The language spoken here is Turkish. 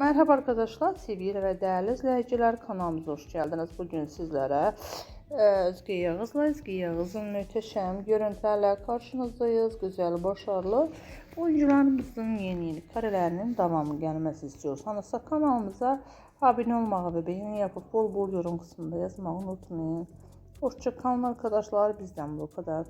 Merhaba arkadaşlar, sevgili ve değerli izleyiciler kanalımıza hoş geldiniz. Bugün sizlere Özge Yağız'la Özge Yağız'ın müteşem görüntülerle karşınızdayız. Güzel, başarılı oyuncularımızın yeni yeni karelerinin devamı gelmesi istiyorsanız kanalımıza abone olmayı ve beğeni yapıp bol bol yorum kısmında yazmayı unutmayın. Hoşça kalın arkadaşlar, bizden bu kadar.